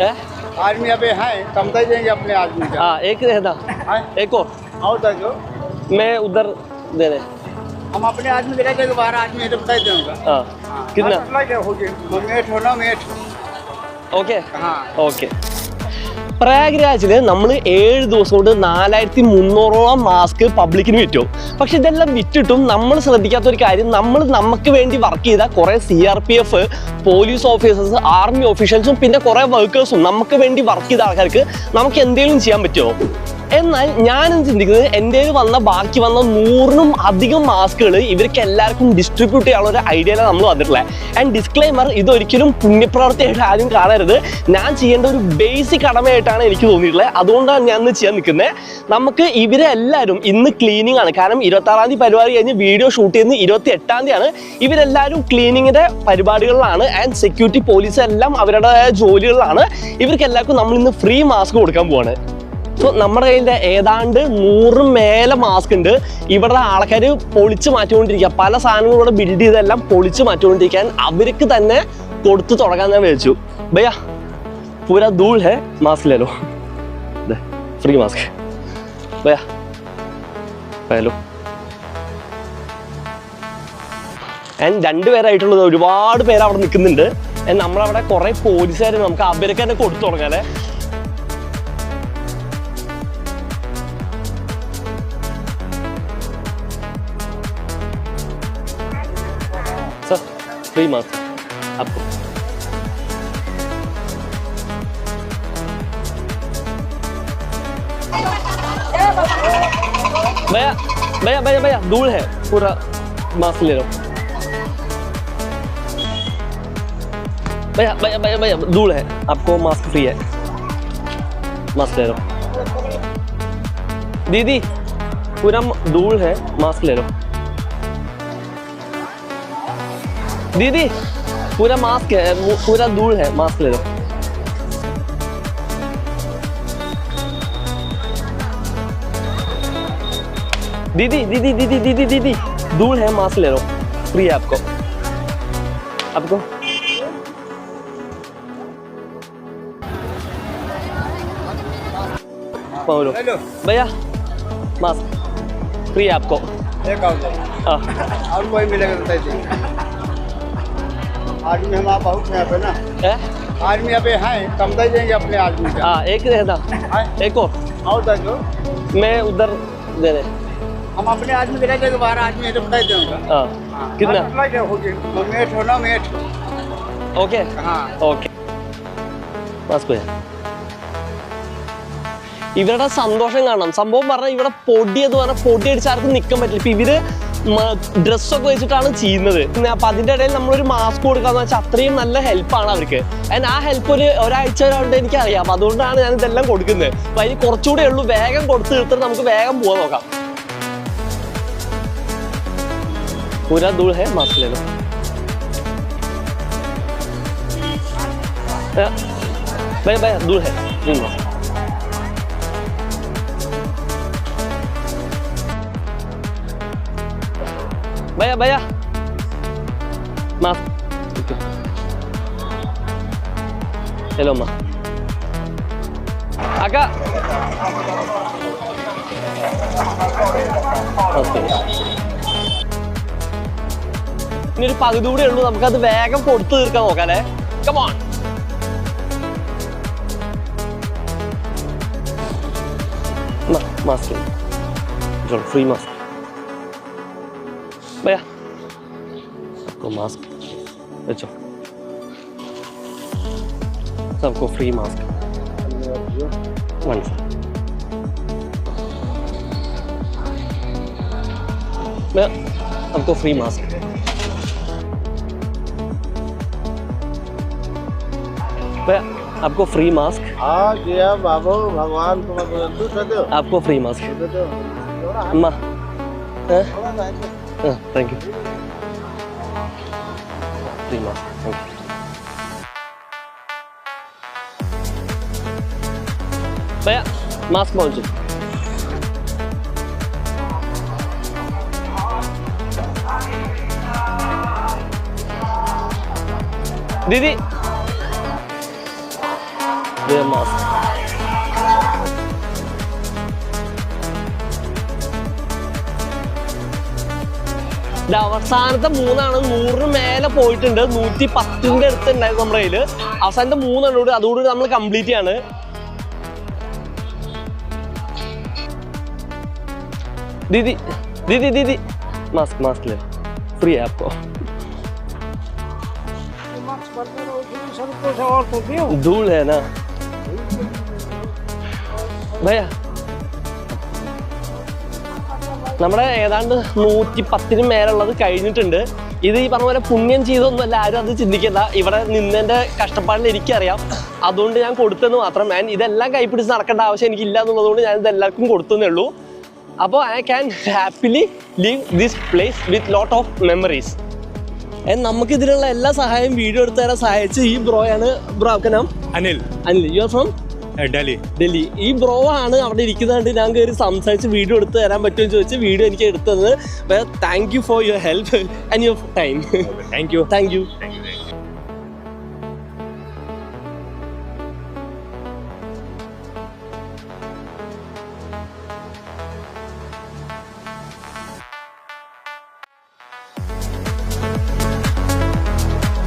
है आदमी अभी हैं समझ देंगे अपने आदमी का हाँ एक है ना हैं? एक और और तक जो मैं उधर दे रहे हम अपने आदमी दिखा देंगे बाहर आदमी है तो बता देंगे हाँ कितना मेट हो ना मेट ഓക്കെ हाँ ഓക്കെ പ്രയാഗ്രാജില് നമ്മൾ ഏഴ് ദിവസം കൊണ്ട് നാലായിരത്തി മുന്നൂറോളം മാസ്ക് പബ്ലിക്കിന് വിറ്റു പക്ഷെ ഇതെല്ലാം വിറ്റിട്ടും നമ്മൾ ശ്രദ്ധിക്കാത്ത ഒരു കാര്യം നമ്മൾ നമുക്ക് വേണ്ടി വർക്ക് ചെയ്ത കുറെ C R P F police officers army ഓഫീഷ്യൽസും പിന്നെ കുറെ വർക്കേഴ്സും നമുക്ക് വേണ്ടി വർക്ക് ചെയ്ത ആൾക്കാർക്ക് നമുക്ക് എന്തെങ്കിലും ചെയ്യാൻ പറ്റുമോ? എന്നാൽ ഞാനും ചിന്തിക്കുന്നത് എന്റെ വന്ന ബാക്കി വന്ന നൂറിനും അധികം മാസ്കുകൾ ഇവർക്ക് എല്ലാവർക്കും ഡിസ്ട്രിബ്യൂട്ട് ചെയ്യാനുള്ള ഒരു ഐഡിയയിലാണ് നമ്മൾ വന്നിട്ടുള്ളത് ആൻഡ് ഡിസ്ക്ലൈമർ ഇതൊരിക്കലും പുണ്യപ്രവർത്തിയായിട്ട് ആരും കാണരുത്. ഞാൻ ചെയ്യേണ്ട ഒരു ബേസിക് കടമയായിട്ടാണ് എനിക്ക് തോന്നിയിട്ടുള്ളത്. അതുകൊണ്ടാണ് ഞാൻ ഇന്ന് ചെയ്യാൻ നിൽക്കുന്നത്. നമുക്ക് ഇവരെ എല്ലാവരും ഇന്ന് ക്ലീനിങ് ആണ്. കാരണം ഇരുപത്തി ആറാം തീയതി പരിപാടി കഴിഞ്ഞ് വീഡിയോ ഷൂട്ട് ചെയ്യുന്നത് ഇരുപത്തി എട്ടാം തീയതിയാണ്. ഇവരെല്ലാവരും ക്ലീനിങ്ങിന്റെ പരിപാടികളിലാണ്. ആൻഡ് സെക്യൂരിറ്റി പോലീസ് എല്ലാം അവരുടെ ജോലികളിലാണ്. ഇവർക്ക് എല്ലാവർക്കും നമ്മൾ ഇന്ന് ഫ്രീ മാസ്ക് കൊടുക്കാൻ പോവാണ്. സോ നമ്മുടെ കയ്യിൽ ഏതാണ്ട് നൂറ് മേലെ മാസ്ക് ഉണ്ട്. ഇവിടെ ആൾക്കാർ പൊളിച്ച് മാറ്റിക്കൊണ്ടിരിക്കുക പല സാധനങ്ങളും ഇവിടെ ബിൽഡ് ചെയ്തെല്ലാം പൊളിച്ച് മാറ്റിക്കൊണ്ടിരിക്കാൻ അവർക്ക് തന്നെ കൊടുത്തു തുടങ്ങാൻ ഞാൻ വിളിച്ചു ഭയ്യ പൂരാ ധൂൾ ഹേ മാസ്ക് ലേലോ. ഫ്രീ മാസ്ക് ഭയ്യ ഹലോ ആൻഡ് രണ്ടുപേരായിട്ടുള്ളത് ഒരുപാട് പേര് അവിടെ നിൽക്കുന്നുണ്ട്. നമ്മളവിടെ കുറെ പോലീസുകാർ നമുക്ക് അവർക്ക് തന്നെ കൊടുത്തു തുടങ്ങാം അല്ലേ? फ्री मास्क आपको भैया भैया भैया भैया, धूल है। पूरा मास्क ले लो भैया भैया भैया भैया, धूल है। आपको मास्क फ्री है। मास्क ले रहा लो दीदी, पूरा धूल है, मास्क ले रहा लो दीदी पूरा मास्क है पूरा दूर है मास्क ले लो। दीदी दीदी दीदी दीदी दीदी दूर है मास्क ले लो फ्री है आपको। आपको? भैया मास्क फ्री है आपको। एक और हाँ। और कोई मिलेगा तो आदमी हम आप बहुत हैं यहाँ पे ना है? आदमी अभी हैं समझ देंगे अपने आदमी का हाँ एक है ना हैं? एक और और तक जो मैं उधर दे रहे हम अपने आदमी दिखा देंगे बाहर आदमी है तो बता देंगे हाँ कितना मेट हो ना मेट ओके हाँ ഓക്കെ ഇവരുടെ സന്തോഷം കാണണം സംഭവം പറഞ്ഞാൽ ഇവിടെ പൊടി എന്ന് പറഞ്ഞാൽ പൊടി അടിച്ച് ആർക്കും നിൽക്കാൻ പറ്റില്ല ഇപ്പൊ ഇവര് ഡ്രസ്സൊക്കെ വെച്ചിട്ടാണ് ചെയ്യുന്നത് പിന്നെ അപ്പൊ അതിന്റെ ഇടയിൽ നമ്മളൊരു മാസ്ക് കൊടുക്കാന്ന് വെച്ചാൽ അത്രയും നല്ല ഹെൽപ്പാണ് അവർക്ക് ആൻഡ് ആ ഹെൽപ്പ് ഒരു ഒരാഴ്ച വരെ എനിക്ക് അറിയാം അപ്പൊ അതുകൊണ്ടാണ് ഞാൻ ഇതെല്ലാം കൊടുക്കുന്നത് അപ്പൊ അതിന് കുറച്ചുകൂടെ ഉള്ളൂ വേഗം കൊടുത്ത് തീർത്തിട്ട് നമുക്ക് വേഗം പോകാൻ നോക്കാം पूरा दूर है मास्क ले लो भैया भैया भैया दूर है भैया भैया मास्क हेलो माँ अका ഓക്കെ ഇനി ഒരു പകുതി കൂടെ ഉള്ളൂ നമുക്കത് വേഗം കൊടുത്തു തീർക്കാൻ നോക്കാം അല്ലേ കമോൺ മാസ്ക് ഫ്രീ മാസ്ക് भैया। आपको मास्क बचो सबको फ्री मास्क वन सर आपको फ्री मास्क भैया आपको फ्री मास्क हाँ गया बाबू भगवान आपको फ्री मास्क दे दो। अम्मा हाँ thank you free mask thank you भैया मास्क पहुंचो दीदी wear mask. ഇത് അവസാനത്തെ മൂന്നാണ് നൂറിന് മേലെ പോയിട്ടുണ്ട് നൂറ്റി പത്തിന്റെ അടുത്ത് ഉണ്ടായിരുന്നു നമ്മുടെ കയ്യില് അവസാനത്തെ മൂന്നെണ്ണം കൂടി അതുകൂടി നമ്മൾ കംപ്ലീറ്റ് ചെയ്യാണ് दीदी दीदी दीदी मास्क मास्क ले फ्री है आपको धूल है ना भैया നമ്മുടെ ഏതാണ്ട് നൂറ്റി പത്തിന് മേലുള്ളത് കഴിഞ്ഞിട്ടുണ്ട്. ഇത് ഈ പറഞ്ഞ പോലെ പുണ്യം ചെയ്തൊന്നുമല്ല ആരും അത് ചിന്തിക്കണ്ട. ഇവിടെ നിന്നെ കഷ്ടപ്പാടിൽ എനിക്കറിയാം. അതുകൊണ്ട് ഞാൻ കൊടുത്തെന്ന് മാത്രം. ഞാൻ ഇതെല്ലാം കൈപ്പിടിച്ച് നടക്കേണ്ട ആവശ്യം എനിക്കില്ല എന്നുള്ളതുകൊണ്ട് ഞാൻ ഇതെല്ലാവർക്കും കൊടുത്തതേ ഉള്ളൂ. അപ്പോൾ I can happily leave this place with lot of memories നമുക്ക് ഇതിനുള്ള എല്ലാ സഹായവും വീഡിയോ എടുത്തു തരാൻ സഹായിച്ച് ഈ ബ്രോയാണ് bro Anil. Anil. You are from Delhi. Delhi. ഈ ബ്രോ ആണ് അവിടെ ഇരിക്കുന്നതുകൊണ്ട് ഞാൻ കയറി സംസാരിച്ച് വീഡിയോ എടുത്ത് തരാൻ പറ്റുമെന്ന് ചോദിച്ച് വീഡിയോ എനിക്ക് എടുത്തത്. Thank you for your help and your time thank you thank you